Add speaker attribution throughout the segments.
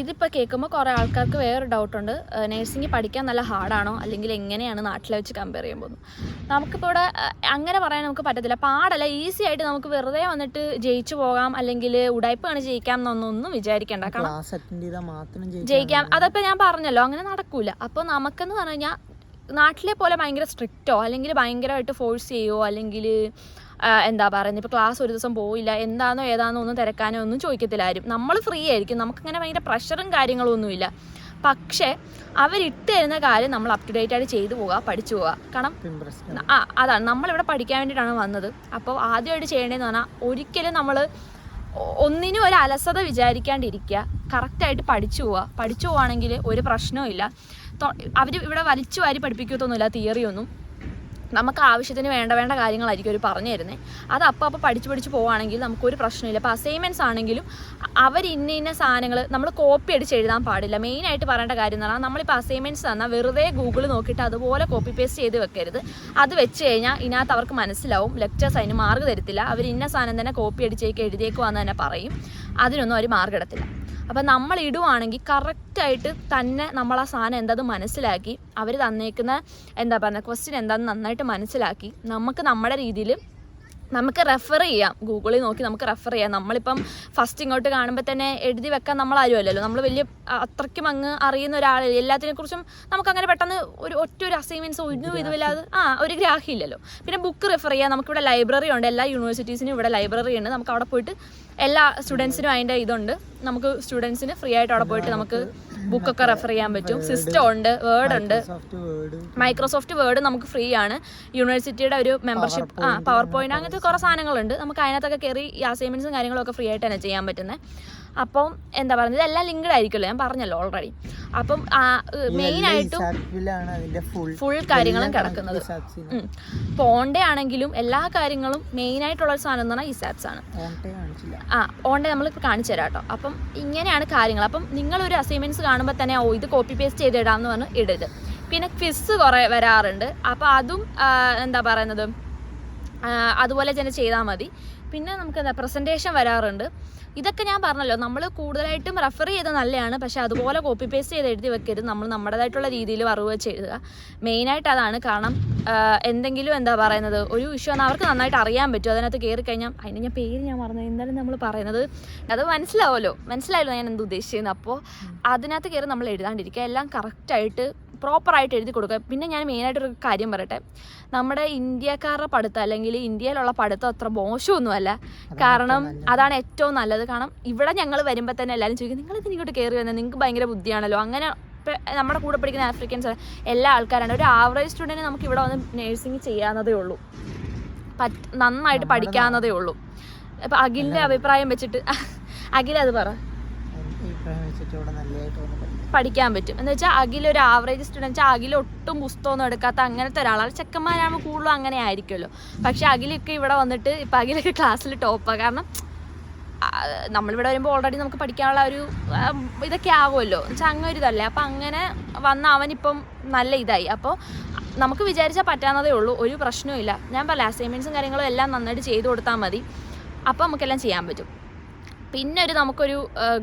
Speaker 1: ഇതിപ്പോൾ കേൾക്കുമ്പോൾ കുറേ ആൾക്കാർക്ക് വേറൊരു ഡൗട്ടുണ്ട് നേഴ്സിംഗ് പഠിക്കാൻ നല്ല ഹാർഡാണോ അല്ലെങ്കിൽ എങ്ങനെയാണ് നാട്ടിലെ വെച്ച് കമ്പയർ ചെയ്യുമ്പോൾ നമുക്കിപ്പോൾ ഇവിടെ അങ്ങനെ പറയാൻ നമുക്ക് പറ്റത്തില്ല. പാടല്ല ഈസി ആയിട്ട് നമുക്ക് വെറുതെ വന്നിട്ട് ജയിച്ചു പോകാം അല്ലെങ്കിൽ ഉടായ്പാണ് ജയിക്കാം എന്നൊന്നും വിചാരിക്കേണ്ട. കാരണം ജയിക്കാം. അതപ്പോൾ ഞാൻ പറഞ്ഞല്ലോ അങ്ങനെ നടക്കൂല. അപ്പോൾ നമുക്കെന്ന് പറഞ്ഞു കഴിഞ്ഞാൽ നാട്ടിലെ പോലെ ഭയങ്കര സ്ട്രിക്റ്റോ അല്ലെങ്കിൽ ഭയങ്കരമായിട്ട് ഫോഴ്സ് ചെയ്യുമോ അല്ലെങ്കിൽ എന്താ പറയുന്നത്? ഇപ്പോൾ ക്ലാസ് ഒരു ദിവസം പോയില്ല എന്താണോ ഏതാണോ ഒന്നും തിരക്കാനോ ഒന്നും ചോദിക്കത്തില്ല ആരും നമ്മൾ ഫ്രീ ആയിരിക്കും. നമുക്കങ്ങനെ ഭയങ്കര പ്രഷറും കാര്യങ്ങളും ഒന്നുമില്ല പക്ഷേ അവരിട്ട് തരുന്ന കാര്യം നമ്മൾ അപ് ടു ഡേറ്റ് ആയിട്ട് ചെയ്തു പോവുക പഠിച്ചു പോവുക. കാരണം ആ അതാണ്. നമ്മളിവിടെ പഠിക്കാൻ വേണ്ടിയിട്ടാണ് വന്നത്. അപ്പോൾ ആദ്യമായിട്ട് ചെയ്യേണ്ടതെന്ന് പറഞ്ഞാൽ ഒരിക്കലും നമ്മൾ ഒന്നിനും ഒരു അലസത വിചാരിക്കാണ്ടിരിക്കുക. കറക്റ്റായിട്ട് പഠിച്ചു പോവുക. പഠിച്ചു പോവുകയാണെങ്കിൽ ഒരു പ്രശ്നവും ഇല്ല. അവർ ഇവിടെ വലിച്ചു വാരി പഠിപ്പിക്കത്തൊന്നുമില്ല തിയറി ഒന്നും. നമുക്ക് ആവശ്യത്തിന് വേണ്ട വേണ്ട കാര്യങ്ങളായിരിക്കും അവർ പറഞ്ഞു തരുന്നത് അത് അപ്പോൾ അപ്പോൾ പഠിച്ച് പഠിച്ച് പോവുകയാണെങ്കിൽ നമുക്കൊരു പ്രശ്നമില്ല. അപ്പോൾ അസൈൻമെന്റ്സ് ആണെങ്കിലും അവർ ഇന്ന ഇന്ന സാധനങ്ങൾ നമ്മൾ കോപ്പി അടിച്ച് എഴുതാൻ പാടില്ല. മെയിനായിട്ട് പറയേണ്ട കാര്യം എന്ന് പറഞ്ഞാൽ നമ്മളിപ്പോൾ അസൈൻമെന്റ്സ് തന്നാൽ വെറുതെ ഗൂഗിൾ നോക്കിയിട്ട് അതുപോലെ കോപ്പി പേസ്റ്റ് ചെയ്ത് വെക്കരുത്. അത് വെച്ച് കഴിഞ്ഞാൽ ഇതിനകത്ത് അവർക്ക് മനസ്സിലാവും. ലെക്ചേഴ്സ് അതിന് മാർക്ക് തരത്തില്ല. അവർ ഇന്ന സാധനം തന്നെ കോപ്പി അടിച്ചേക്ക് എഴുതിയേക്കുവാന്ന് തന്നെ പറയും. അതിനൊന്നും അവർ മാർക്ക് ഇടത്തില്ല അപ്പം നമ്മൾ ഇടുവാണെങ്കിൽ കറക്റ്റായിട്ട് തന്നെ നമ്മൾ ആ സാധനം എന്തത് മനസ്സിലാക്കി അവർ തന്നേക്കുന്ന എന്താ പറയുക ക്വസ്റ്റ്യൻ എന്താണെന്ന് നന്നായിട്ട് മനസ്സിലാക്കി നമുക്ക് നമ്മുടെ രീതിയിൽ നമുക്ക് റെഫർ ചെയ്യാം. ഗൂഗിളിൽ നോക്കി നമുക്ക് റെഫർ ചെയ്യാം. നമ്മളിപ്പം ഫസ്റ്റ് ഇങ്ങോട്ട് കാണുമ്പോൾ തന്നെ എഴുതി വെക്കാൻ നമ്മൾ ആരും അല്ലല്ലോ നമ്മൾ വലിയ അത്രയ്ക്കും അങ്ങ് അറിയുന്ന കുറിച്ചും നമുക്ക് അങ്ങനെ പെട്ടെന്ന് ഒരു ഒറ്റ ഒരു അസൈൻമെന്റ്സ് ഒന്നും ഇതുമില്ലാതെ ആ ഒരു ഗ്രാഹ്യമില്ലല്ലോ പിന്നെ ബുക്ക് റെഫർ ചെയ്യാം. നമുക്കിവിടെ ലൈബ്രറി ഉണ്ട്. എല്ലാ യൂണിവേഴ്സിറ്റീസിനും ഇവിടെ ലൈബ്രറി ഉണ്ട്. നമുക്ക് അവിടെ പോയിട്ട് എല്ലാ സ്റ്റുഡൻസിനും അതിന്റെ ഇതുണ്ട്. നമുക്ക് സ്റ്റുഡൻസിന് ഫ്രീ ആയിട്ട് അവിടെ പോയിട്ട് നമുക്ക് ബുക്കൊക്കെ റെഫർ ചെയ്യാൻ പറ്റും. സിസ്റ്റം ഉണ്ട് വേർഡ് ഉണ്ട്. മൈക്രോസോഫ്റ്റ് വേർഡ് നമുക്ക് ഫ്രീ ആണ്. യൂണിവേഴ്സിറ്റിയുടെ ഒരു മെമ്പർഷിപ്പ് ആ പവർ പോയിന്റ് അങ്ങനത്തെ കുറേ സാധനങ്ങളുണ്ട്. നമുക്ക് അതിനകത്തൊക്കെ കയറി അസൈൻമെന്റ്സും കാര്യങ്ങളൊക്കെ ഫ്രീ ആയിട്ട് തന്നെ ചെയ്യാൻ പറ്റുന്നത് അപ്പം എന്താ പറയുന്നത്? ഇതെല്ലാം ലിങ്ക്ഡ് ആയിരിക്കുമല്ലോ. ഞാൻ പറഞ്ഞല്ലോ ഓൾറെഡി അപ്പം മെയിൻ ആയിട്ടും
Speaker 2: ഫുൾ
Speaker 1: കാര്യങ്ങളും കിടക്കുന്നത്. പോണ്ടേ ആണെങ്കിലും എല്ലാ കാര്യങ്ങളും മെയിൻ ആയിട്ടുള്ള ഒരു സാധനം എന്ന് പറഞ്ഞാൽ ഈ സാപ്സ് ആണ്. ആ ഓണ്ടേ നമ്മൾ കാണിച്ചു തരാം കേട്ടോ. അപ്പം ഇങ്ങനെയാണ് കാര്യങ്ങൾ. അപ്പം നിങ്ങൾ ഒരു അസൈൻമെന്റ്സ് കാണുമ്പോൾ തന്നെ ഓ ഇത് കോപ്പി പേസ്റ്റ് ചെയ്തിടാമെന്ന് പറഞ്ഞ് ഇടരുത്. പിന്നെ ക്വിസ് കുറേ വരാറുണ്ട്. അപ്പോൾ അതും എന്താ പറയുന്നത്? അതുപോലെ തന്നെ ചെയ്താൽ മതി. പിന്നെ നമുക്ക് എന്താ പ്രസന്റേഷൻ വരാറുണ്ട്. ഇതൊക്കെ ഞാൻ പറഞ്ഞല്ലോ നമ്മൾ കൂടുതലായിട്ടും റെഫർ ചെയ്ത് നല്ലതാണ് പക്ഷേ അതുപോലെ കോപ്പി പേസ്റ്റ് ചെയ്ത് എഴുതി വെക്കരുത്. നമ്മൾ നമ്മുടേതായിട്ടുള്ള രീതിയിൽ വറവ് വെച്ച് എഴുതുക. മെയിനായിട്ട് അതാണ്. കാരണം എന്തെങ്കിലും എന്താ പറയുന്നത് ഒരു ഇഷ്യൂ ആണ് അവർക്ക് നന്നായിട്ട് അറിയാൻ പറ്റും. അതിനകത്ത് കയറി കഴിഞ്ഞാൽ അതിന് ഞാൻ പേര് ഞാൻ പറഞ്ഞു എന്തായാലും നമ്മൾ പറയുന്നത്? അത് മനസ്സിലാവുമല്ലോ. മനസ്സിലായല്ലോ ഞാൻ എന്ത് ഉദ്ദേശിക്കുന്നത് അപ്പോൾ അതിനകത്ത് കയറി നമ്മൾ എഴുതാണ്ടിരിക്കുക. എല്ലാം കറക്റ്റായിട്ട് പ്രോപ്പറായിട്ട് എഴുതി കൊടുക്കുക. പിന്നെ ഞാൻ മെയിനായിട്ടൊരു കാര്യം പറയട്ടെ. നമ്മുടെ ഇന്ത്യക്കാരുടെ പഠിത്തം അല്ലെങ്കിൽ ഇന്ത്യയിലുള്ള പഠിത്തം അത്ര മോശമൊന്നുമല്ല. കാരണം അതാണ് ഏറ്റവും നല്ലത്. കാരണം ഇവിടെ ഞങ്ങൾ വരുമ്പോൾ തന്നെ എല്ലാവരും ചോദിക്കും നിങ്ങൾ ഇതിന് ഇങ്ങോട്ട് കയറി വന്നത് നിങ്ങൾക്ക് ഭയങ്കര ബുദ്ധിയാണല്ലോ. അങ്ങനെ നമ്മുടെ കൂടെ പഠിക്കുന്ന ആഫ്രിക്കൻസ് എല്ലാ ആൾക്കാരാണ്. ഒരു ആവറേജ് സ്റ്റുഡന്റ് നമുക്ക് ഇവിടെ വന്ന് നേഴ്സിംഗ് ചെയ്യാവുന്നതേ ഉള്ളൂ. പറ്റ് നന്നായിട്ട് പഠിക്കാവുന്നതേ ഉള്ളൂ. അപ്പം അഖിലിന്റെ അഭിപ്രായം വെച്ചിട്ട് അഖിൽ അത് പറ. പഠിക്കാൻ പറ്റും. എന്ന് വെച്ചാൽ അഖിൽ ഒരു ആവറേജ് സ്റ്റുഡന്റ് അഖിൽ ഒട്ടും പുസ്തകമൊന്നും എടുക്കാത്ത അങ്ങനത്തെ ഒരാളാണ് ചെക്കന്മാരാകുമ്പോൾ കൂടുതലും അങ്ങനെ ആയിരിക്കുമല്ലോ. പക്ഷെ അഖിലൊക്കെ ഇവിടെ വന്നിട്ട് ഇപ്പം അഖിലൊക്കെ ക്ലാസ്സിൽ ടോപ്പാണ് കാരണം നമ്മളിവിടെ വരുമ്പോൾ ഓൾറെഡി നമുക്ക് പഠിക്കാനുള്ള ഒരു ഇതൊക്കെ ആവുമല്ലോ. വെച്ചാൽ അങ്ങനെ ഒരു ഇതല്ലേ. അപ്പം അങ്ങനെ വന്ന അവനിപ്പം നല്ല ഇതായി. അപ്പോൾ നമുക്ക് വിചാരിച്ചാൽ പറ്റാവുന്നതേ ഉള്ളൂ. ഒരു പ്രശ്നവും ഇല്ല. ഞാൻ പറയാം അസൈൻമെന്റ്സും കാര്യങ്ങളും എല്ലാം നന്നായിട്ട് ചെയ്തു കൊടുത്താൽ മതി. അപ്പോൾ നമുക്കെല്ലാം ചെയ്യാൻ പറ്റും. പിന്നെ ഒരു നമുക്കൊരു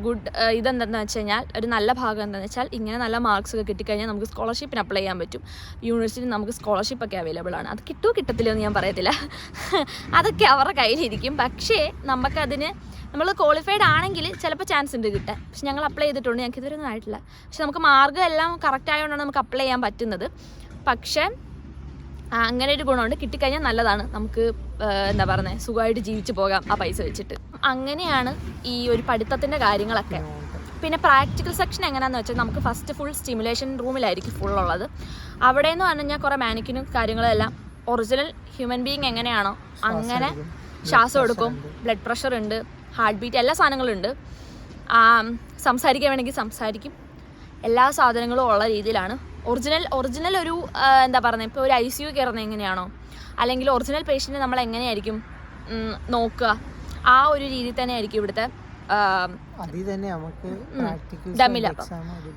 Speaker 1: ഗുഡ് ഇതെന്താണെന്ന് വെച്ച് കഴിഞ്ഞാൽ ഒരു നല്ല ഭാഗം എന്താണെന്ന് വെച്ചാൽ ഇങ്ങനെ നല്ല മാർക്സ് ഒക്കെ കിട്ടിക്കഴിഞ്ഞാൽ നമുക്ക് സ്കോളർഷിപ്പിന് അപ്ലൈ ചെയ്യാൻ പറ്റും. യൂണിവേഴ്സിറ്റി നമുക്ക് സ്കോളർഷിപ്പ് ഒക്കെ അവൈലബിൾ ആണ്. അത് കിട്ടുമോ കിട്ടത്തില്ലോ എന്ന് ഞാൻ പറയത്തില്ല. അതൊക്കെ അവരുടെ കയ്യിലിരിക്കും. പക്ഷേ നമുക്കതിന് നമ്മൾ ക്വാളിഫൈഡ് ആണെങ്കിൽ ചിലപ്പോൾ ചാൻസ് ഉണ്ട് കിട്ടാൻ. പക്ഷെ ഞങ്ങൾ അപ്ലൈ ചെയ്തിട്ടുണ്ട്. ഞങ്ങൾക്ക് ഇതുവരെ ഒന്നും ആയിട്ടില്ല. പക്ഷെ നമുക്ക് മാർഗം എല്ലാം കറക്റ്റ് ആയതുകൊണ്ടാണ് നമുക്ക് അപ്ലൈ ചെയ്യാൻ പറ്റുന്നത്. പക്ഷേ അങ്ങനെ ഒരു ഗുണമുണ്ട്. കിട്ടിക്കഴിഞ്ഞാൽ നല്ലതാണ്. നമുക്ക് എന്താ പറയുന്നത് സുഖമായിട്ട് ജീവിച്ചു പോകാം ആ പൈസ വെച്ചിട്ട്. അങ്ങനെയാണ് ഈ ഒരു പഠിത്തത്തിന്റെ കാര്യങ്ങളൊക്കെ. പിന്നെ പ്രാക്ടിക്കൽ സെക്ഷൻ എങ്ങനെയാണെന്ന് വെച്ചാൽ നമുക്ക് ഫസ്റ്റ് ഫുൾ സ്റ്റിമുലേഷൻ റൂമിലായിരിക്കും ഫുൾ ഉള്ളത്. അവിടെ എന്ന് പറഞ്ഞു കഴിഞ്ഞാൽ കുറേ മാനിക്കിനും കാര്യങ്ങളെല്ലാം ഒറിജിനൽ ഹ്യൂമൻ ബീങ് എങ്ങനെയാണോ അങ്ങനെ ശ്വാസം എടുക്കും ബ്ലഡ് പ്രഷർ ഉണ്ട് ഹാർട്ട് ബീറ്റ് എല്ലാ സാധനങ്ങളും ഉണ്ട്. സംസാരിക്കാൻ വേണമെങ്കിൽ സംസാരിക്കും. എല്ലാ സാധനങ്ങളും ഉള്ള രീതിയിലാണ്. ഒറിജിനൽ ഒറിജിനൽ ഒരു എന്താ പറയുന്നത് ഇപ്പോൾ ഒരു ഐ സി യു കയറുന്നത് എങ്ങനെയാണോ? അല്ലെങ്കിൽ ഒറിജിനൽ പേഷ്യന്റ് നമ്മൾ എങ്ങനെയായിരിക്കും നോക്കുക? ആ ഒരു രീതി തന്നെയായിരിക്കും ഇവിടുത്തെ
Speaker 2: പ്രാക്ടിക്കൽ
Speaker 1: ഡമ്മിലപ്പം.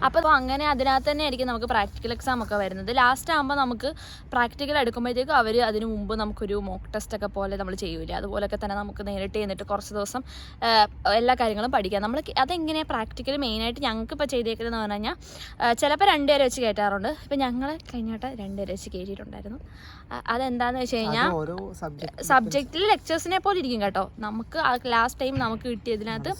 Speaker 1: അപ്പോൾ അങ്ങനെ അതിനകത്ത് തന്നെ ആയിരിക്കും നമുക്ക് പ്രാക്ടിക്കൽ എക്സാം ഒക്കെ വരുന്നത്. ലാസ്റ്റ് ആകുമ്പോൾ നമുക്ക് പ്രാക്ടിക്കൽ എടുക്കുമ്പോഴത്തേക്കും അവർ അതിന് മുമ്പ് നമുക്കൊരു മോക്ക് ടെസ്റ്റ് ഒക്കെ പോലെ നമ്മൾ ചെയ്യൂലേ. അതുപോലൊക്കെ തന്നെ നമുക്ക് നേരിട്ട് ചെന്നിട്ട് കുറച്ച് ദിവസം എല്ലാ കാര്യങ്ങളും പഠിക്കാം. നമ്മൾ അതെങ്ങനെയാണ് പ്രാക്ടിക്കൽ മെയിനായിട്ട് ഞങ്ങൾക്ക് ഇപ്പോൾ ചെയ്തേക്കുന്നതെന്ന് പറഞ്ഞു കഴിഞ്ഞാൽ ചിലപ്പോൾ രണ്ടുപേരെ വെച്ച് കയറ്റാറുണ്ട് ഇപ്പം ഞങ്ങൾ കഴിഞ്ഞ വട്ടം രണ്ടുപേരെ വെച്ച് കയറ്റിയിട്ടുണ്ടായിരുന്നു അതെന്താന്ന് അതെന്താണെന്ന് വെച്ച് കഴിഞ്ഞാൽ സബ്ജക്റ്റിൽ ലെക്ചേഴ്സിനെ പോലെ ഇരിക്കും കേട്ടോ. നമുക്ക് ലാസ്റ്റ് ടൈം നമുക്ക് കിട്ടിയതിനകത്ത്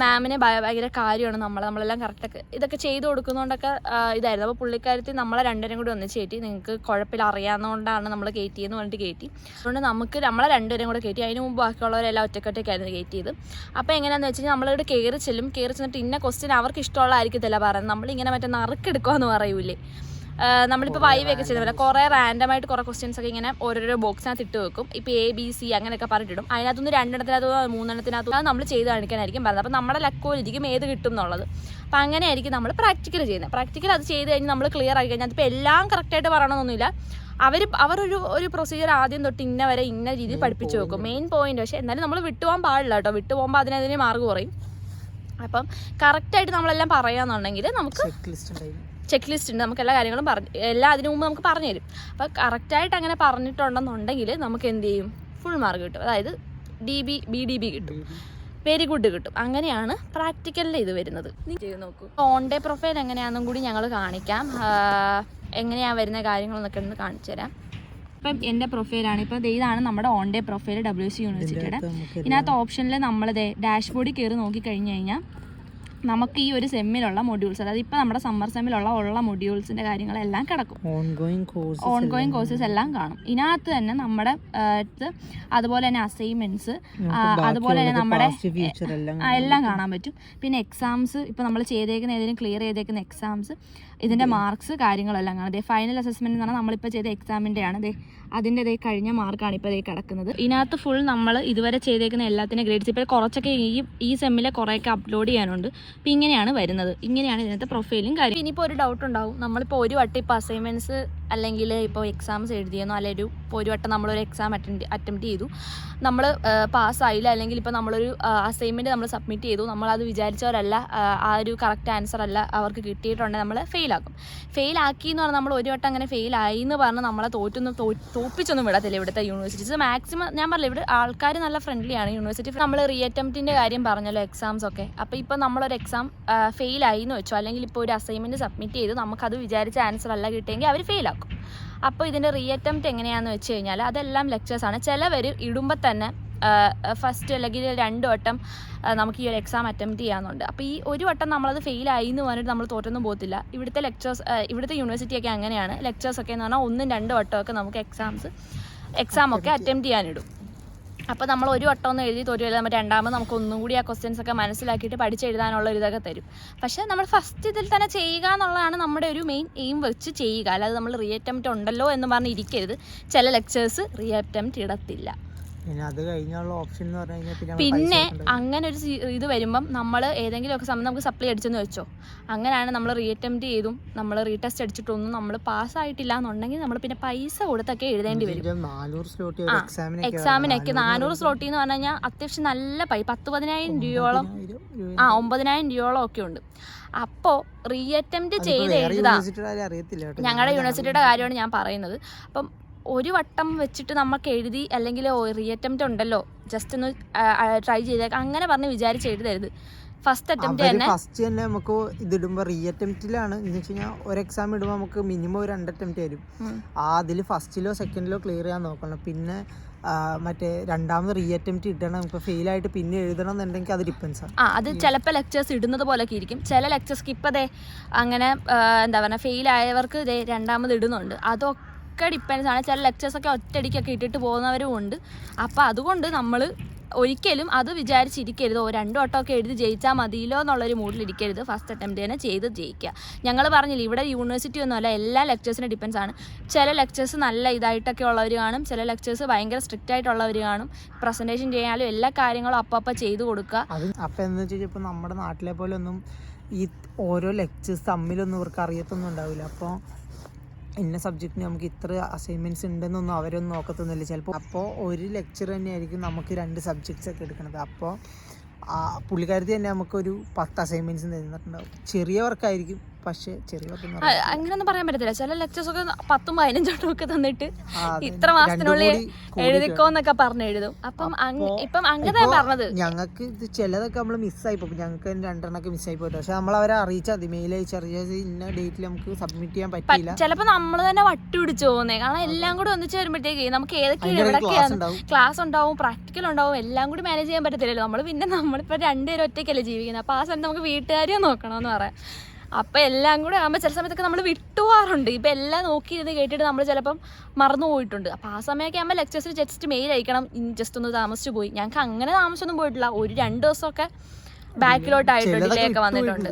Speaker 1: മാമിന് ഭയങ്കര കാര്യമാണ് നമ്മൾ നമ്മളെല്ലാം കറക്റ്റൊക്കെ ഇതൊക്കെ ചെയ്തു കൊടുക്കുന്നതുകൊണ്ടൊക്കെ ഇതായിരുന്നു. അപ്പോൾ പുള്ളിക്കാരത്തി നമ്മളെ രണ്ടുപേരും കൂടി ഒന്നിച്ച് കയറ്റി. നിങ്ങൾക്ക് കുഴപ്പമില്ല അറിയാവുന്നതുകൊണ്ടാണ് നമ്മൾ കയറ്റിയെന്ന് പറഞ്ഞിട്ട് കയറ്റി. അതുകൊണ്ട് നമുക്ക് നമ്മളെ രണ്ടുപേരും കൂടെ കയറ്റി. അതിന് മുമ്പ് ബാക്കിയുള്ളവരെല്ലാം ഒറ്റക്കൊറ്റയ്ക്കായിരുന്നു കയറ്റിയത് അപ്പോൾ എങ്ങനെയാണെന്ന് വെച്ച് കഴിഞ്ഞാൽ നമ്മളിവിടെ കയറി ചെല്ലും. കയറി ചെന്നിട്ട് ഇന്ന ക്വസ്റ്റ്യൻ അവർക്ക് ഇഷ്ടമുള്ളതായിരിക്കത്തില്ല പറയുന്നത്. നമ്മളിങ്ങനെ മറ്റേ നറുക്കെടുക്കുമെന്ന് പറയൂലേ. ആ, നമ്മളിപ്പോൾ വൈവൊക്കെ ചെയ്യുന്നില്ല കുറേ റാൻഡമായിട്ട് കുറേ ക്വസ്റ്റ്യൻസ് ഒക്കെ ഇങ്ങനെ ഓരോരോ ബോക്സിനകത്ത് ഇട്ട് വെക്കും. ഇപ്പോൾ എ ബി സി അങ്ങനെയൊക്കെ പറഞ്ഞിട്ടിടും. അതിനകത്തുനിന്ന് രണ്ടെണ്ണത്തിനകത്തോ മൂന്നെണ്ണത്തിനകത്തോ നമ്മൾ ചെയ്ത് കാണിക്കാനായിരിക്കും പറഞ്ഞത്. അപ്പോൾ നമ്മുടെ ലക്കോലിരിക്കും ഏത് കിട്ടും എന്നുള്ളത് അപ്പോൾ അങ്ങനെയായിരിക്കും നമ്മൾ പ്രാക്ടിക്കൽ ചെയ്യുന്നത്. പ്രാക്ടിക്കൽ അത് ചെയ്ത് കഴിഞ്ഞ് നമ്മൾ ക്ലിയർ ആയി കഴിഞ്ഞാൽ അതിപ്പോൾ എല്ലാം കറക്റ്റായിട്ട് പറയണമെന്നൊന്നുമില്ല അവർ അവരൊരു ഒരു പ്രൊസീജിയർ ആദ്യം തൊട്ട് ഇന്ന വരെ ഇന്ന രീതിയിൽ പഠിപ്പിച്ചു വെക്കും. മെയിൻ പോയിന്റ് പക്ഷേ എന്നാലും നമ്മൾ വിട്ടുപോകാൻ പാടില്ല കേട്ടോ. വിട്ടുപോകുമ്പോൾ അതിനതിന് മാർഗ് കുറയും. അപ്പം കറക്റ്റായിട്ട് നമ്മളെല്ലാം പറയാന്നുണ്ടെങ്കിൽ നമുക്ക്
Speaker 2: ചെക്ക് ലിസ്റ്റ്
Speaker 1: ഉണ്ട്. നമുക്ക് എല്ലാ കാര്യങ്ങളും പറഞ്ഞ് എല്ലാം അതിനു മുമ്പ് നമുക്ക് പറഞ്ഞു തരും. അപ്പോൾ കറക്റ്റായിട്ട് അങ്ങനെ പറഞ്ഞിട്ടുണ്ടെന്നുണ്ടെങ്കിൽ നമുക്ക് എന്ത് ചെയ്യും? ഫുൾ മാർക്ക് കിട്ടും. അതായത് D B B D B കിട്ടും. വെരി ഗുഡ് കിട്ടും. അങ്ങനെയാണ് പ്രാക്ടിക്കലിൽ ഇത് വരുന്നത്. ചെയ്ത് നോക്കൂ. ഓൺ ഡേ പ്രൊഫൈൽ എങ്ങനെയാണെന്നും കൂടി ഞങ്ങൾ കാണിക്കാം. എങ്ങനെയാണ് വരുന്ന കാര്യങ്ങളെന്നൊക്കെ ഒന്ന് കാണിച്ചു തരാം. ഇപ്പം എന്റെ പ്രൊഫൈലാണ് ഇപ്പം ഇതാണ് നമ്മുടെ on day profile W C യൂണിവേഴ്സിറ്റിയുടെ ഇതിനകത്ത് ഓപ്ഷനിൽ നമ്മൾ ഡാഷ്ബോർഡിൽ കയറി നോക്കി കഴിഞ്ഞു കഴിഞ്ഞാൽ നമുക്ക് ഈ ഒരു സെമ്മിലുള്ള മൊഡ്യൂൾസ് അതായത് ഇപ്പോൾ നമ്മുടെ സമ്മർ സെമ്മിലുള്ള ഉള്ള മൊഡ്യൂൾസിന്റെ കാര്യങ്ങളെല്ലാം കിടക്കും.
Speaker 2: ഓൺഗോയിങ് കോഴ്സ്
Speaker 1: ഓൺ കോഴ്സസ് എല്ലാം കാണും. ഇതിനകത്ത് തന്നെ നമ്മുടെ അടുത്ത് അതുപോലെ തന്നെ അസൈൻമെന്റ്സ് അതുപോലെ തന്നെ നമ്മുടെ
Speaker 2: എല്ലാം
Speaker 1: കാണാൻ പറ്റും. പിന്നെ എക്സാംസ് ഇപ്പോൾ നമ്മൾ ചെയ്തേക്കുന്ന ഏതെങ്കിലും ക്ലിയർ ചെയ്തേക്കുന്ന എക്സാംസ് ഇതിന്റെ മാർക്സ് കാര്യങ്ങളെല്ലാം കാണാം. ഫൈനൽ അസസ്മെന്റ് എന്ന് പറഞ്ഞാൽ നമ്മളിപ്പോൾ ചെയ്ത എക്സാമിന്റെ ആണ് അതിന്റെ ദേ കഴിഞ്ഞ മാർക്കാണ് ഇപ്പോൾ ദേ കിടക്കുന്നത്. ഇതിനകത്ത് ഫുൾ നമ്മൾ ഇതുവരെ ചെയ്തേക്കുന്ന എല്ലാത്തിന്റെ ഗ്രേഡ്സ് ഇപ്പോൾ കുറച്ചൊക്കെ ഈ ഈ സെമ്മിലെ കുറേയൊക്കെ അപ്ലോഡ് ചെയ്യാനുണ്ട്. അപ്പോൾ ഇങ്ങനെയാണ് വരുന്നത്. ഇങ്ങനെയാണ് ഇതിനകത്ത് പ്രൊഫൈലും കാര്യം ഇനിയിപ്പോൾ ഒരു ഡൗട്ട് ഉണ്ടാവും. നമ്മളിപ്പോൾ ഒരു വട്ടം ഇപ്പോൾ അസൈൻമെന്റ്സ് അല്ലെങ്കിൽ ഇപ്പോൾ എക്സാംസ് എഴുതിയെന്നോ അല്ലെങ്കിൽ ഒരു ഒരു വട്ടം നമ്മളൊരു എക്സാം അറ്റൻഡ് അറ്റംപ്റ്റ് ചെയ്തു. നമ്മൾ പാസ്സായില്ല അല്ലെങ്കിൽ ഇപ്പോൾ നമ്മളൊരു അസൈൻമെന്റ് നമ്മൾ സബ്മിറ്റ് ചെയ്തു. നമ്മളത് വിചാരിച്ചവരല്ല ആ, ഒരു കറക്റ്റ് ആൻസർ അല്ല അവർക്ക് കിട്ടിയിട്ടുണ്ടെങ്കിൽ നമ്മൾ ഫെയിലാക്കും ഫെയിലാക്കി എന്ന് പറഞ്ഞാൽ നമ്മൾ ഒരു വട്ടം അങ്ങനെ ഫെയിലായി എന്ന് പറഞ്ഞ് നമ്മളെ തോറ്റൊന്നും തോപ്പിച്ചൊന്നും വിടത്തില്ല ഇവിടുത്തെ യൂണിവേഴ്സിറ്റീസ് മാക്സിമം ഞാൻ പറഞ്ഞില്ല ഇവിടെ ആൾക്കാർ നല്ല ഫ്രണ്ട്ലിയാണ് യൂണിവേഴ്സിറ്റി നമ്മൾ റീ അറ്റംപ്റ്റിന്റെ കാര്യം പറഞ്ഞല്ലോ എക്സാംസ് ഒക്കെ. അപ്പോൾ ഇപ്പോൾ നമ്മളൊരു എക്സാം ഫെയിലായി എന്ന് വെച്ചോ അല്ലെങ്കിൽ ഇപ്പോൾ ഒരു അസൈൻമെന്റ് സബ്മിറ്റ് ചെയ്ത് നമുക്കത് വിചാരിച്ച ആൻസർ അല്ല കിട്ടിയെങ്കിൽ അവർ ഫെയിലാക്കും അപ്പോൾ ഇതിന്റെ റീ അറ്റംപ്റ്റ് എങ്ങനെയാണെന്ന് വെച്ച് കഴിഞ്ഞാൽ അതെല്ലാം ലെക്ചേഴ്സാണ് ചിലവർ ഇടുമ്പോൾ തന്നെ ഫസ്റ്റ് അല്ലെങ്കിൽ രണ്ട് വട്ടം നമുക്ക് ഈ ഒരു എക്സാം അറ്റംപ്റ്റ് ചെയ്യാമെന്നുണ്ട് അപ്പോൾ ഈ ഒരു വട്ടം നമ്മളത് ഫെയിലായി എന്ന് പറഞ്ഞിട്ട് നമ്മൾ തോറ്റൊന്നും പോകത്തില്ല. ഇവിടുത്തെ ലെക്ചേഴ്സ് ഇവിടുത്തെ യൂണിവേഴ്സിറ്റിയൊക്കെ അങ്ങനെയാണ്. ലെക്ചേഴ്സൊക്കെ എന്ന് പറഞ്ഞാൽ ഒന്നും രണ്ട് വട്ടമൊക്കെ നമുക്ക് എക്സാംസ് എക്സാം ഒക്കെ അറ്റംപ്റ്റ് ചെയ്യാനിടും. അപ്പോൾ നമ്മൾ ഒരു വട്ടം ഒന്ന് എഴുതി തോറ്റുമല്ല നമ്മൾ രണ്ടാമത് നമുക്ക് ഒന്നും കൂടി ആ ക്വസ്റ്റ്യൻസ് ഒക്കെ മനസ്സിലാക്കിയിട്ട് പഠിച്ചെഴുതാനുള്ള ഒരു ഇതൊക്കെ തരും. പക്ഷേ നമ്മൾ ഫസ്റ്റ് ഇതിൽ തന്നെ ചെയ്യുക എന്നുള്ളതാണ് നമ്മുടെ ഒരു മെയിൻ എയിം വെച്ച് ചെയ്യുക. അല്ലാതെ നമ്മൾ റീ അറ്റംപ്റ്റ് ഉണ്ടല്ലോ എന്ന് പറഞ്ഞ് ഇരിക്കരുത് ചില ലെക്ചേഴ്സ് റീ അറ്റംപ്റ്റ് ഇടത്തില്ല. പിന്നെ. അങ്ങനെ ഒരു ഇത് വരുമ്പം നമ്മൾ ഏതെങ്കിലും ഒക്കെ സമയം നമുക്ക് സപ്ലൈ അടിച്ചെന്ന് വെച്ചോ. അങ്ങനെയാണ് നമ്മൾ റീഅറ്റംപ്റ്റ് ചെയ്തും നമ്മൾ റീടെസ്റ്റ് അടിച്ചിട്ടൊന്നും നമ്മൾ പാസ് പാസ്സായിട്ടില്ല എന്നുണ്ടെങ്കിൽ നമ്മൾ പിന്നെ പൈസ കൊടുത്തൊക്കെ എഴുതേണ്ടി വരും.
Speaker 2: സ്ലോട്ട് എക്സാമിനൊക്കെ
Speaker 1: നാനൂറ് സ്ലോട്ടിൽ എന്ന് പറഞ്ഞു കഴിഞ്ഞാൽ അത്യാവശ്യം നല്ല പൈ പത്ത് പതിനായിരം രൂപയോളം. ആ ഒമ്പതിനായിരം രൂപയോളം ഒക്കെ ഉണ്ട്. അപ്പോ റീഅറ്റംപ്റ്റ് ചെയ്ത് എഴുതാം. ഞങ്ങളുടെ യൂണിവേഴ്സിറ്റിയുടെ കാര്യമാണ് ഞാൻ പറയുന്നത്. അപ്പം ഒരു വട്ടം വെച്ചിട്ട് നമുക്ക് എഴുതി അല്ലെങ്കിൽ റീ അറ്റംപ്റ്റ് ഉണ്ടല്ലോ ജസ്റ്റ് ഒന്ന് ട്രൈ ചെയ്തേക്കാം. അങ്ങനെ പറഞ്ഞ് വിചാരിച്ച് എഴുതരുത്. ഫസ്റ്റ് അറ്റംപ്റ്റ് തന്നെ
Speaker 2: ഫസ്റ്റ് തന്നെ നമുക്ക് ഇതിടുമ്പോ റീ അറ്റംപ്റ്റിലാണ് എന്ന് വെച്ച് കഴിഞ്ഞാൽ ഒരു എക്സാം ഇടുമ്പോൾ നമുക്ക് മിനിമം ഒരു രണ്ട് അറ്റംപ്റ്റ് വരും. അതിൽ ഫസ്റ്റിലോ സെക്കൻഡിലോ ക്ലിയർ ചെയ്യാൻ നോക്കണം. പിന്നെ മറ്റേ രണ്ടാമത് റീ അറ്റംപ്റ്റ് ഇടണം. ഇപ്പൊ ഫെയിൽ ആയിട്ട് പിന്നെ എഴുതണം എന്നുണ്ടെങ്കിൽ അത് ഡിപ്പെൻസ് ആണ്.
Speaker 1: ആ അത് ചിലപ്പോൾ ലെക്ചേഴ്സ് ഇടുന്നത് പോലൊക്കെ ഇരിക്കും. ചില ലെക്ചേഴ്സ്ക്ക് ഇപ്പതേ അങ്ങനെ എന്താ പറയുക ഫെയിൽ ആയവർക്ക് രണ്ടാമത് ഇടുന്നുണ്ട്. അതൊക്കെ ഡിപ്പെൻസ് ആണ്. ചില ലെക്ചേഴ്സൊക്കെ ഒറ്റയടിക്കൊക്കെ ഇട്ടിട്ട് പോകുന്നവരും ഉണ്ട്. അപ്പോൾ അതുകൊണ്ട് നമ്മൾ ഒരിക്കലും അത് വിചാരിച്ചിരിക്കരുത്. ഓ രണ്ടു വട്ടമൊക്കെ എഴുതി ജയിച്ചാൽ മതിയല്ലോ എന്നുള്ളൊരു മൂഡിലിരിക്കരുത് ഫസ്റ്റ് അറ്റംപ്റ്റ് തന്നെ ചെയ്ത് ജയിക്കുക ഞങ്ങൾ പറഞ്ഞില്ല ഇവിടെ യൂണിവേഴ്സിറ്റി ഒന്നുമല്ല എല്ലാ ലെക്ചേഴ്സിനും ഡിപ്പെൻസ് ആണ്. ചില ലെക്ചേഴ്സ് നല്ല ഇതായിട്ടൊക്കെ ഉള്ളവർ കാണും. ചില ലെക്ചേഴ്സ് ഭയങ്കര സ്ട്രിക്റ്റ് ആയിട്ടുള്ളവർ കാണും. പ്രസന്റേഷൻ ചെയ്യാനും എല്ലാ കാര്യങ്ങളും അപ്പം അപ്പം ചെയ്ത് കൊടുക്കുക
Speaker 2: അപ്പൊ എന്ന് വെച്ചാൽ ഇപ്പോൾ നമ്മുടെ നാട്ടിലെ പോലെ ഒന്നും ഈ ഓരോ ലെക്ചേഴ്സ് തമ്മിലൊന്നും ഇവർക്ക് അറിയത്തൊന്നും ഉണ്ടാവില്ല. അപ്പോൾ ഇന്ന സബ്ജക്റ്റിന് നമുക്ക് ഇത്ര അസൈൻമെന്റ്സ് ഉണ്ടെന്നൊന്നും അവരൊന്നും നോക്കത്തൊന്നുമില്ല. ചിലപ്പോൾ അപ്പോൾ ഒരു ലെക്ചർ തന്നെയായിരിക്കും നമുക്ക് രണ്ട് സബ്ജക്ട്സ് ഒക്കെ എടുക്കുന്നത് അപ്പോൾ പുള്ളിക്കാരത്തി തന്നെ നമുക്കൊരു പത്ത് അസൈൻമെന്റ്സ് തന്നിട്ടുണ്ടാവും. ചെറിയ വർക്കായിരിക്കും പക്ഷെ ചെറിയ
Speaker 1: അങ്ങനൊന്നും
Speaker 2: പറയാൻ
Speaker 1: അങ്ങനെയൊന്നും പറയാൻ പറ്റത്തില്ല. ചില ലെക്ചേഴ്സ് ഒക്കെ പത്തും പതിനഞ്ചോട്ടും ഒക്കെ തന്നിട്ട് ഇത്ര മാസത്തിനുള്ളിൽ എഴുതിക്കോന്നൊക്കെ പറഞ്ഞു എഴുതും അപ്പം ഇപ്പം അങ്ങനെ പറഞ്ഞത്.
Speaker 2: ഞങ്ങൾക്ക് ഇത് ചിലതൊക്കെ നമ്മൾ മിസ്സായി പോകും. ഞങ്ങൾക്ക് രണ്ടെണ്ണൊക്കെ മിസ്സായി പോയിട്ട്. പക്ഷെ നമ്മൾ അവരെ അറിയിച്ചാൽ മതി. മെയിൽ അയച്ച് അറിയിച്ചാൽ ഇന്ന ഡേറ്റിൽ നമുക്ക് സബ്മിറ്റ് ചെയ്യാൻ പറ്റില്ല
Speaker 1: ചിലപ്പോ നമ്മൾ തന്നെ വട്ടി പിടിച്ച് പോകുന്നേ. കാരണം എല്ലാം കൂടി ഒന്നിച്ച് വരുമ്പോഴത്തേക്ക് നമുക്ക്
Speaker 2: ഏതൊക്കെ ക്ലാസ്
Speaker 1: എവിടെയൊക്കെയാണ്
Speaker 2: ഉണ്ടാവും.
Speaker 1: ക്ലാസ് ഉണ്ടാവും പ്രാക്ടിക്കൽ ഉണ്ടാവും എല്ലാം കൂടി മാനേജ് ചെയ്യാൻ പറ്റത്തില്ലല്ലോ. നമ്മൾ പിന്നെ നമ്മളിപ്പോൾ രണ്ടുപേരും ഒറ്റയ്ക്കല്ലേ ജീവിക്കുന്നത് അപ്പോൾ ആ സമയത്ത് നമുക്ക് വീട്ടുകാരെയും നോക്കണമെന്ന് പറയാം. അപ്പോൾ എല്ലാം കൂടെ ആകുമ്പോൾ ചില സമയത്തൊക്കെ നമ്മൾ വിട്ടുപോകാറുണ്ട്. ഇപ്പം എല്ലാം നോക്കിയിരുന്ന് കേട്ടിട്ട് നമ്മൾ ചിലപ്പം മറന്നു പോയിട്ടുണ്ട്. അപ്പോൾ ആ സമയമൊക്കെ ആകുമ്പോൾ ലെക്ചേഴ്സിൽ ജസ്റ്റ് മെയിൽ അയക്കണം. ജസ്റ്റ് ഒന്ന് താമസിച്ചു പോയി. ഞങ്ങൾക്ക് അങ്ങനെ താമസിച്ചൊന്നും പോയിട്ടില്ല. ഒരു രണ്ട് ദിവസമൊക്കെ ബാക്കിലോട്ടായിട്ട്
Speaker 2: ചിലതൊക്കെ
Speaker 1: ഡിലേ ഒക്കെ വന്നിട്ടുണ്ട്.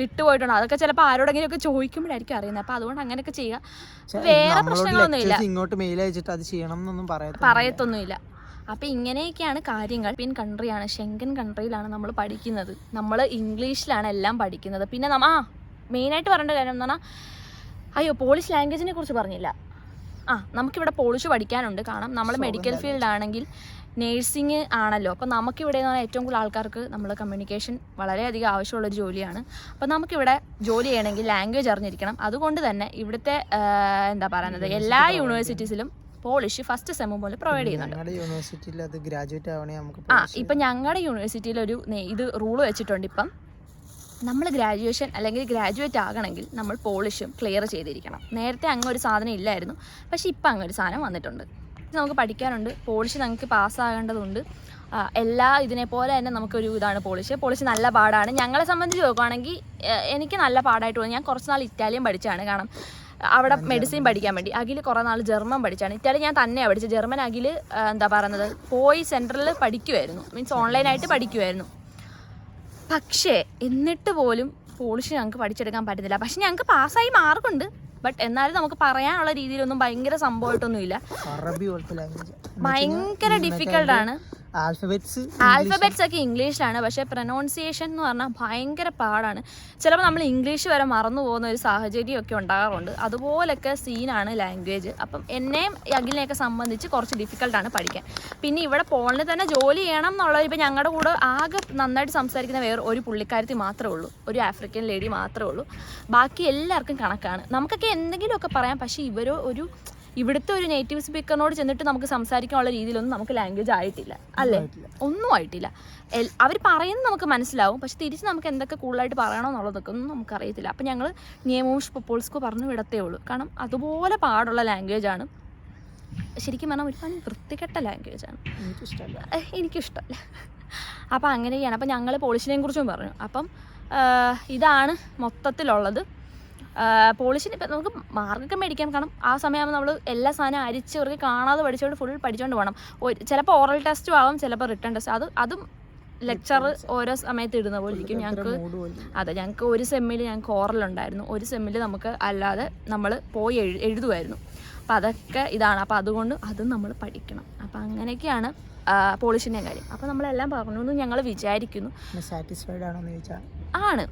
Speaker 1: വിട്ടുപോയിട്ടുണ്ട്. അതൊക്കെ ചിലപ്പോൾ ആരോടെങ്കിലും ഒക്കെ ചോദിക്കുമ്പോഴായിരിക്കും അറിയുന്നത്. അപ്പോൾ അതുകൊണ്ട് അങ്ങനെയൊക്കെ ചെയ്യുക വേറെ പ്രശ്നങ്ങളൊന്നുമില്ല.
Speaker 2: ഇങ്ങോട്ട് മെയിൽ അയച്ചിട്ട് അത് ചെയ്യണം എന്നൊന്നും
Speaker 1: പറയത്തൊന്നുമില്ല. അപ്പം ഇങ്ങനെയൊക്കെയാണ് കാര്യങ്ങൾ. പിൻ കൺട്രിയാണ് ഷെങ്കൻ കൺട്രിയിലാണ് നമ്മൾ പഠിക്കുന്നത്. നമ്മൾ ഇംഗ്ലീഷിലാണ് എല്ലാം പഠിക്കുന്നത്. പിന്നെ നമ്മ ആ മെയിനായിട്ട് പറയേണ്ട കാര്യം എന്ന് പറഞ്ഞാൽ അയ്യോ പോളിഷ് ലാംഗ്വേജിനെ കുറിച്ച് പറഞ്ഞില്ല. ആ നമുക്കിവിടെ പോളിഷ് പഠിക്കാനുണ്ട്. കാരണം നമ്മൾ മെഡിക്കൽ ഫീൽഡ് ആണെങ്കിൽ നേഴ്സിംഗ് ആണല്ലോ. അപ്പോൾ നമുക്കിവിടെ എന്ന് പറഞ്ഞാൽ ഏറ്റവും കൂടുതൽ ആൾക്കാർക്ക് നമ്മൾ കമ്മ്യൂണിക്കേഷൻ വളരെയധികം ആവശ്യമുള്ളൊരു ജോലിയാണ്. അപ്പോൾ നമുക്കിവിടെ ജോലി ചെയ്യണമെങ്കിൽ ലാംഗ്വേജ് അറിഞ്ഞിരിക്കണം. അതുകൊണ്ട് തന്നെ ഇവിടുത്തെ എന്താ പറയുന്നത് എല്ലാ യൂണിവേഴ്സിറ്റീസിലും പോളിഷ് ഫസ്റ്റ് സെമ്മ് പോലെ പ്രൊവൈഡ് ചെയ്യുന്നുണ്ട്.
Speaker 2: യൂണിവേഴ്സിറ്റിയിൽ അത് ഗ്രാജുവേറ്റ് ആവണേ നമുക്ക്
Speaker 1: ആ ഇപ്പം ഞങ്ങളുടെ യൂണിവേഴ്സിറ്റിയിൽ ഒരു ഇത് റൂൾ വെച്ചിട്ടുണ്ട് ഇപ്പം. നമ്മൾ ഗ്രാജുവേഷൻ അല്ലെങ്കിൽ ഗ്രാജുവേറ്റ് ആകണമെങ്കിൽ നമ്മൾ പോളിഷും ക്ലിയർ ചെയ്തിരിക്കണം. നേരത്തെ അങ്ങ് ഒരു സാധനം ഇല്ലായിരുന്നു. പക്ഷേ ഇപ്പം അങ്ങ് ഒരു സാധനം വന്നിട്ടുണ്ട്. നമുക്ക് പഠിക്കാനുണ്ട്. പോളിഷ് നമുക്ക് പാസ്സാകേണ്ടതുണ്ട് എല്ലാ ഇതിനെ പോലെ തന്നെ നമുക്കൊരു ഇതാണ് പോളിഷ്. പോളിഷ് നല്ല പാടാണ്. ഞങ്ങളെ സംബന്ധിച്ച് നോക്കുകയാണെങ്കിൽ എനിക്ക് നല്ല പാടായിട്ട് തോന്നി. ഞാൻ കുറച്ച് നാൾ ഇറ്റാലിയൻ പഠിച്ചാണ് കാരണം അവിടെ മെഡിസിൻ പഠിക്കാൻ വേണ്ടി. അഖിൽ കുറേ നാൾ ജർമ്മൻ പഠിച്ചാണ്. ഇറ്റാലി ഞാൻ തന്നെയാണ് പഠിച്ചത്. ജർമ്മൻ അഖിൽ എന്താ പറയുന്നത്? പോയി സെന്ററിൽ പഠിക്കുമായിരുന്നു മീൻസ് ഓൺലൈനായിട്ട് പഠിക്കുമായിരുന്നു പക്ഷേ എന്നിട്ട് പോലും പോളിഷ് ഞങ്ങൾക്ക് പഠിച്ചെടുക്കാൻ പറ്റുന്നില്ല. പക്ഷെ ഞങ്ങൾക്ക് പാസ്സായി മാർക്കുണ്ട് ബട്ട് എന്നാലും നമുക്ക് പറയാനുള്ള രീതിയിലൊന്നും ഭയങ്കര സംഭവമായിട്ടൊന്നുമില്ല. ഭയങ്കര ഡിഫിക്കൽട്ടാണ്
Speaker 2: ആൽഫബറ്റ്സ്
Speaker 1: ആൽഫബറ്റ്സ് ഒക്കെ ഇംഗ്ലീഷിലാണ്. പക്ഷെ പ്രൊനൗൺസിയേഷൻ എന്ന് പറഞ്ഞാൽ ഭയങ്കര പാടാണ്. ചിലപ്പോൾ നമ്മൾ ഇംഗ്ലീഷ് വരെ മറന്നു പോകുന്ന ഒരു സാഹചര്യമൊക്കെ ഉണ്ടാകാറുണ്ട്. അതുപോലൊക്കെ സീനാണ് ലാംഗ്വേജ്. അപ്പം എന്നെയും അഖിലിനെയൊക്കെ സംബന്ധിച്ച് കുറച്ച് ഡിഫിക്കൽട്ടാണ് പഠിക്കാൻ. പിന്നെ ഇവിടെ പോളിന് തന്നെ ജോലി ചെയ്യണം എന്നുള്ളത് ഇപ്പം ഞങ്ങളുടെ കൂടെ ആകെ നന്നായിട്ട് സംസാരിക്കുന്ന വേറെ ഒരു പുള്ളിക്കാരത്തി മാത്രമേ ഉള്ളൂ. ഒരു ആഫ്രിക്കൻ ലേഡി മാത്രമേ ഉള്ളൂ. ബാക്കി എല്ലാവർക്കും കണക്കാണ്. നമുക്കൊക്കെ എന്തെങ്കിലുമൊക്കെ പറയാം. പക്ഷേ ഇവരോ ഒരു ഇവിടുത്തെ ഒരു നേറ്റീവ് സ്പീക്കറിനോട് ചെന്നിട്ട് നമുക്ക് സംസാരിക്കാനുള്ള രീതിയിലൊന്നും നമുക്ക് ലാംഗ്വേജ് ആയിട്ടില്ല. അല്ലേ? ഒന്നും ആയിട്ടില്ല. അവർ പറയുന്നത് നമുക്ക് മനസ്സിലാവും. പക്ഷെ തിരിച്ച് നമുക്ക് എന്തൊക്കെ കൂടുതലായിട്ട് പറയണമെന്നുള്ളതൊക്കെ ഒന്നും നമുക്കറിയത്തില്ല. അപ്പം ഞങ്ങൾ നിയമോഷ് പൊപ്പോൾസ്കോ പറഞ്ഞു വിടത്തേ ഉള്ളൂ. കാരണം അതുപോലെ പാടുള്ള ലാംഗ്വേജ് ആണ്. ശരിക്കും പറഞ്ഞാൽ ഒരുപാട് വൃത്തികെട്ട ലാംഗ്വേജാണ്
Speaker 2: എനിക്കിഷ്ടമല്ല
Speaker 1: ഏഹ് എനിക്കിഷ്ടമല്ല അപ്പം അങ്ങനെയാണ്. അപ്പം ഞങ്ങൾ പോളിഷിനെയും കുറിച്ചും പറഞ്ഞു. അപ്പം ഇതാണ് മൊത്തത്തിലുള്ളത്. പോളിഷിന് ഇപ്പം നമുക്ക് മാർക്കൊക്കെ മേടിക്കാം. കാരണം ആ സമയമാകുമ്പോൾ നമ്മൾ എല്ലാ സാധനം അരിച്ച് ഇവർക്ക് കാണാതെ പഠിച്ചുകൊണ്ട് ഫുൾ പഠിച്ചുകൊണ്ട് പോകണം ചിലപ്പോൾ ഓറൽ ടെസ്റ്റും ആവും ചിലപ്പോൾ റിട്ടേൺ ടെസ്റ്റ് അത് അതും ലെക്ചർ ഓരോ സമയത്ത് ഇടുന്ന പോലെ ഇരിക്കും ഞങ്ങൾക്ക് അതെ ഞങ്ങൾക്ക് ഒരു സെമ്മിൽ ഞങ്ങൾക്ക് ഓറൽ ഉണ്ടായിരുന്നു. ഒരു സെമ്മിൽ നമുക്ക് അല്ലാതെ നമ്മൾ പോയി എഴു എഴുതുമായിരുന്നു അപ്പോൾ അതൊക്കെ ഇതാണ്. അപ്പോൾ അതുകൊണ്ട് അതും നമ്മൾ പഠിക്കണം. അപ്പോൾ അങ്ങനെയൊക്കെയാണ് പോളിഷിന്റെ കാര്യം. അപ്പോൾ നമ്മളെല്ലാം പറഞ്ഞു എന്ന് ഞങ്ങൾ വിചാരിക്കുന്നു.
Speaker 2: സാറ്റിസ്ഫൈഡ് ആണോ എന്ന് ചോദിച്ചാൽ
Speaker 1: ആണ്.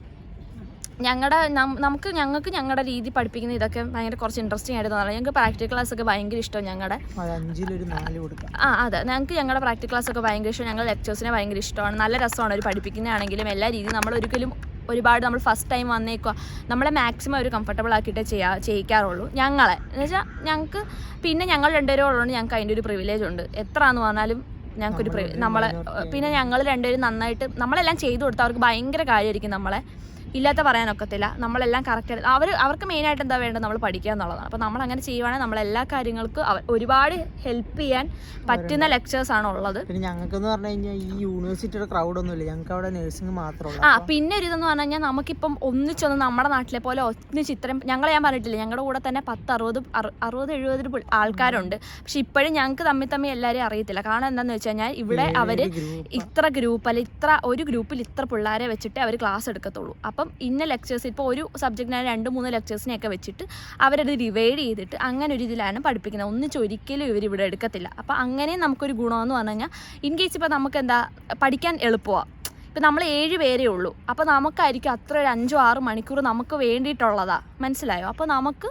Speaker 1: ഞങ്ങളുടെ നമുക്ക് ഞങ്ങൾക്ക് ഞങ്ങളുടെ രീതി പഠിപ്പിക്കുന്ന ഇതൊക്കെ ഭയങ്കര കുറച്ച് ഇൻട്രസ്റ്റിംഗ് ആയിട്ട് തോന്നുന്നത് ഞങ്ങൾക്ക് പ്രാക്ടിക്കൽ ക്ലാസ് ഒക്കെ ഭയങ്കര ഇഷ്ടം ഞങ്ങളുടെ ആ അതെ. ഞങ്ങൾക്ക് ഞങ്ങളുടെ പ്രാക്ടിക്കൽ ക്ലാസ് ഒക്കെ ഭയങ്കര ഇഷ്ടം. ഞങ്ങളുടെ ലെക്ചേഴ്സിനെ ഭയങ്കര ഇഷ്ടമാണ് നല്ല രസമാണ് അവർ പഠിപ്പിക്കുന്നതാണെങ്കിലും എല്ലാ രീതിയും നമ്മൾ ഒരിക്കലും ഒരുപാട് നമ്മൾ ഫസ്റ്റ് ടൈം വന്നേക്കുക നമ്മളെ മാക്സിമം ഒരു കംഫർട്ടബിൾ ആക്കിയിട്ടേ ചെയ്യാ ചെയ്യിക്കാറുള്ളൂ. ഞങ്ങളെ. എന്ന് വെച്ചാൽ ഞങ്ങൾക്ക് പിന്നെ ഞങ്ങൾ രണ്ടുപേരും ഉള്ളതുകൊണ്ട് ഞങ്ങൾക്ക് അതിന്റെ ഒരു പ്രിവിലേജ് ഉണ്ട്. എത്ര എന്ന് പറഞ്ഞാലും ഞങ്ങൾക്കൊരു പ്രിവി നമ്മളെ പിന്നെ ഞങ്ങൾ രണ്ടുപേരും നന്നായിട്ട് നമ്മളെല്ലാം ചെയ്തു കൊടുത്താൽ അവർക്ക് ഭയങ്കര കാര്യമായിരിക്കും നമ്മളെ. ഇല്ലാത്ത പറയാനൊക്കത്തില്ല നമ്മളെല്ലാം കറക്റ്റ് അവർ അവർക്ക് മെയിനായിട്ട് എന്താ വേണ്ടത്? നമ്മൾ പഠിക്കുക എന്നുള്ളതാണ്. അപ്പോൾ നമ്മൾ അങ്ങനെ ചെയ്യുവാണെങ്കിൽ നമ്മളെല്ലാ കാര്യങ്ങൾക്കും അവർ ഒരുപാട് ഹെൽപ്പ് ചെയ്യാൻ പറ്റുന്ന ലെക്ചേഴ്സാണ് ഉള്ളത്.
Speaker 2: പിന്നെ ഞങ്ങൾക്കെന്ന് പറഞ്ഞു കഴിഞ്ഞാൽ ഈ യൂണിവേഴ്സിറ്റിയുടെ ക്രൗഡ് ഒന്നുമില്ല. ഞങ്ങൾക്ക് അവിടെ നഴ്സിംഗ് മാത്രമേ
Speaker 1: ആ പിന്നെ ഒരു ഇതെന്ന് പറഞ്ഞു കഴിഞ്ഞാൽ നമുക്കിപ്പം ഒന്നിച്ചൊന്ന് നമ്മുടെ നാട്ടിലെ പോലെ ഒന്നിച്ച് ഇത്രയും ഞങ്ങൾ ഞാൻ പറഞ്ഞിട്ടില്ല ഞങ്ങളുടെ കൂടെ തന്നെ പത്ത് അറുപത് അറു- അറുപത് എഴുപത് ആൾക്കാരുണ്ട്. പക്ഷെ ഇപ്പോഴും ഞങ്ങൾക്ക് തമ്മിൽ തമ്മിൽ എല്ലാവരെയും അറിയത്തില്ല. കാരണം എന്താണെന്ന് വെച്ച് കഴിഞ്ഞാൽ ഇവിടെ അവർ ഇത്ര ഗ്രൂപ്പ് അല്ല ഇത്ര ഒരു ഗ്രൂപ്പിൽ ഇത്ര പിള്ളേരെ വെച്ചിട്ട് അവർ ക്ലാസ് എടുക്കത്തുള്ളൂ. അപ്പം ഇന്ന ലെക്ചേഴ്സ് ഇപ്പോൾ ഒരു സബ്ജക്റ്റിനാണ് രണ്ട് മൂന്ന് ലെക്ചേഴ്സിനെയൊക്കെ വെച്ചിട്ട് അവരത് ഡിവൈഡ് ചെയ്തിട്ട് അങ്ങനെ ഒരു ഇതിലാണ് പഠിപ്പിക്കുന്നത്. ഇവർ ഇവിടെ എടുക്കത്തില്ല. അപ്പോൾ അങ്ങനെ നമുക്കൊരു ഗുണമെന്ന് പറഞ്ഞു കഴിഞ്ഞാൽ ഇൻ കേസ് ഇപ്പോൾ നമുക്ക് എന്താ പഠിക്കാൻ എളുപ്പമാണ് ഇപ്പം നമ്മൾ ഏഴ് പേരേ ഉള്ളൂ. അപ്പോൾ നമുക്കായിരിക്കും അത്ര ഒരു അഞ്ചോ ആറ് മണിക്കൂർ നമുക്ക് വേണ്ടിയിട്ടുള്ളതാ. മനസ്സിലായോ? അപ്പോൾ നമുക്ക്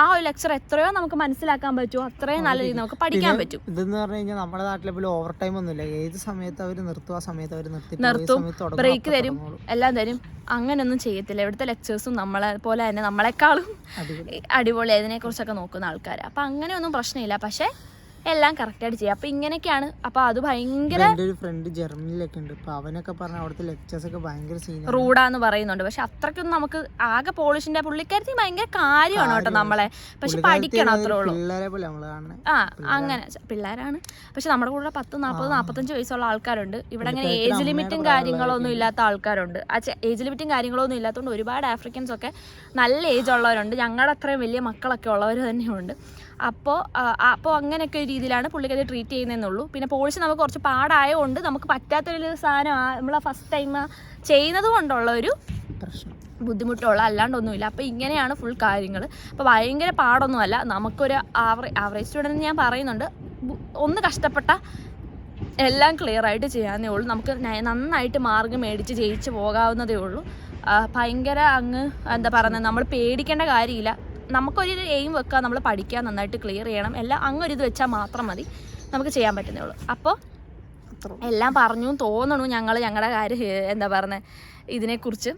Speaker 1: ആ ഒരു ലെക്ചർ എത്രയോ നമുക്ക് മനസ്സിലാക്കാൻ പറ്റുമോ അത്രയും നല്ല രീതിയിൽ നമുക്ക് പഠിക്കാൻ പറ്റും.
Speaker 2: ഇതെന്ന് പറഞ്ഞു കഴിഞ്ഞാൽ നമ്മുടെ നാട്ടിലെ പോലെ ഓവർ ടൈം ഒന്നുമില്ല. ഏത് സമയത്ത് അവർ നിർത്തും ആ സമയത്ത് അവർ നിർത്തി
Speaker 1: നിർത്തും, ബ്രേക്ക് തരും എല്ലാം തരും. അങ്ങനെയൊന്നും ചെയ്യത്തില്ല. ഇവിടുത്തെ ലെക്ചേഴ്സും നമ്മളെ പോലെ തന്നെ നമ്മളെക്കാളും
Speaker 2: അടിപൊളി.
Speaker 1: അടിപൊളി. അതിനെക്കുറിച്ചൊക്കെ നോക്കുന്ന ആൾക്കാർ അപ്പം അങ്ങനെയൊന്നും പ്രശ്നമില്ല. പക്ഷേ എല്ലാം കറക്റ്റായിട്ട് ചെയ്യാം. അപ്പൊ ഇങ്ങനെയൊക്കെയാണ്. അപ്പൊ അത് ഭയങ്കര
Speaker 2: എന്റെ ഒരു ഫ്രണ്ട് ജർമ്മനിലൊക്കെ ഉണ്ട്. അവനൊക്കെ പറഞ്ഞ അവിടുത്തെ ലെക്ചേഴ്സ് ഒക്കെ ഭയങ്കര
Speaker 1: റൂഡാന്ന് പറയുന്നുണ്ട്. പക്ഷെ അത്രയ്ക്കൊന്നും നമുക്ക് ആകെ പോളിഷിന്റെ പുള്ളിക്കാരത്തി ഭയങ്കര കാര്യമാണ് കേട്ടോ നമ്മളെ. പക്ഷെ പഠിക്കണം അത്രേ ഉള്ളൂ. ആ അങ്ങനെ. പിള്ളേരാണ്. പക്ഷെ നമ്മുടെ കൂടെ പത്ത് നാൽപ്പത് നാൽപ്പത്തഞ്ച് വയസ്സുള്ള ആൾക്കാരുണ്ട്. ഇവിടെ അങ്ങനെ ഏജ് ലിമിറ്റും കാര്യങ്ങളൊന്നും ഇല്ലാത്ത ആൾക്കാരുണ്ട്. ആ ഏജ് ലിമിറ്റും കാര്യങ്ങളൊന്നും ഇല്ലാത്തതുകൊണ്ട് ഒരുപാട് ആഫ്രിക്കൻസ് ഒക്കെ നല്ല ഏജ് ഉള്ളവരുണ്ട്. ഞങ്ങളുടെ അത്രയും വലിയ മക്കളൊക്കെ ഉള്ളവർ തന്നെയുണ്ട്. അപ്പോൾ അപ്പോൾ അങ്ങനെയൊക്കെ ഒരു രീതിയിലാണ് പുള്ളിക്കത് ട്രീറ്റ് ചെയ്യുന്നതെന്നുള്ളൂ പിന്നെ പോളിഷ് നമുക്ക് കുറച്ച് പാടായതുകൊണ്ട് നമുക്ക് പറ്റാത്തൊരു സാധനമാണ് നമ്മൾ ഫസ്റ്റ് ടൈം ചെയ്യുന്നത് കൊണ്ടുള്ള ഒരു
Speaker 2: പ്രശ്നം.
Speaker 1: ബുദ്ധിമുട്ടുള്ള അല്ലാണ്ടൊന്നുമില്ല. അപ്പോൾ ഇങ്ങനെയാണ് ഫുൾ കാര്യങ്ങൾ അപ്പോൾ ഭയങ്കര പാടൊന്നുമല്ല. നമുക്കൊരു ആവറേ ആവറേജ് സ്റ്റുഡന്റ് ഞാൻ പറയുന്നുണ്ട്. ഒന്ന് കഷ്ടപ്പെട്ട എല്ലാം ക്ലിയർ ആയിട്ട് ചെയ്യാവുന്നേ ഉള്ളൂ. നമുക്ക് നന്നായിട്ട് മാർഗം മേടിച്ച് ജയിച്ച് പോകാവുന്നതേ ഉള്ളൂ. ഭയങ്കര അങ്ങ് എന്താ പറയുന്നത് നമ്മൾ പേടിക്കേണ്ട കാര്യമില്ല. നമുക്കൊരു എയിം വെക്കുക നമ്മൾ പഠിക്കുക നന്നായിട്ട് ക്ലിയർ ചെയ്യണം എല്ലാം അങ്ങൊരു ഇത് വെച്ചാൽ മാത്രം മതി. നമുക്ക് ചെയ്യാൻ പറ്റുന്നേ ഉള്ളൂ അപ്പോൾ എല്ലാം പറഞ്ഞു തോന്നണു ഞങ്ങൾ ഞങ്ങളുടെ കാര്യം എന്താ പറയുന്നത് ഇതിനെക്കുറിച്ച്.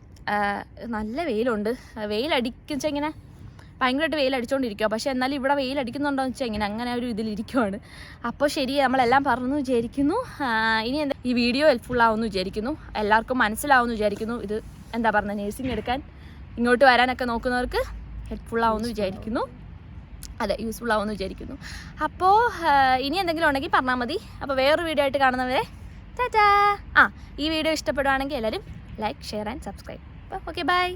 Speaker 1: നല്ല വെയിലുണ്ട്. വെയിലടിക്കുന്ന ഇങ്ങനെ ഭയങ്കരമായിട്ട് വെയിലടിച്ചുകൊണ്ടിരിക്കുക പക്ഷേ എന്നാലും ഇവിടെ വെയിലടിക്കുന്നുണ്ടോ എന്ന് വെച്ചാൽ ഇങ്ങനെ അങ്ങനെ ഒരു ഇതിലിരിക്കുവാണ്. അപ്പോൾ ശരി നമ്മളെല്ലാം പറഞ്ഞു വിചാരിക്കുന്നു. ഇനി എന്താ ഈ വീഡിയോ ഹെൽപ്ഫുൾ ആവുമെന്ന് വിചാരിക്കുന്നു. എല്ലാവർക്കും മനസ്സിലാവുമെന്ന് വിചാരിക്കുന്നു. ഇത് എന്താ പറയുക നേഴ്സിംഗ് എടുക്കാൻ ഇങ്ങോട്ട് വരാനൊക്കെ നോക്കുന്നവർക്ക്. ഹെൽപ്ഫുൾ ആവുമെന്ന് വിചാരിക്കുന്നു. അതെ യൂസ്ഫുൾ ആവുമെന്ന് വിചാരിക്കുന്നു. അപ്പോൾ ഇനി എന്തെങ്കിലും ഉണ്ടെങ്കിൽ പറഞ്ഞാൽ മതി. അപ്പോൾ വേറൊരു വീഡിയോ ആയിട്ട് കാണുന്നവരെ ടാറ്റാ. ആ ഈ വീഡിയോ ഇഷ്ടപ്പെടുവാണെങ്കിൽ എല്ലാവരും ലൈക്ക് ഷെയർ ആൻഡ് സബ്സ്ക്രൈബ് അപ്പോൾ ഓക്കെ ബൈ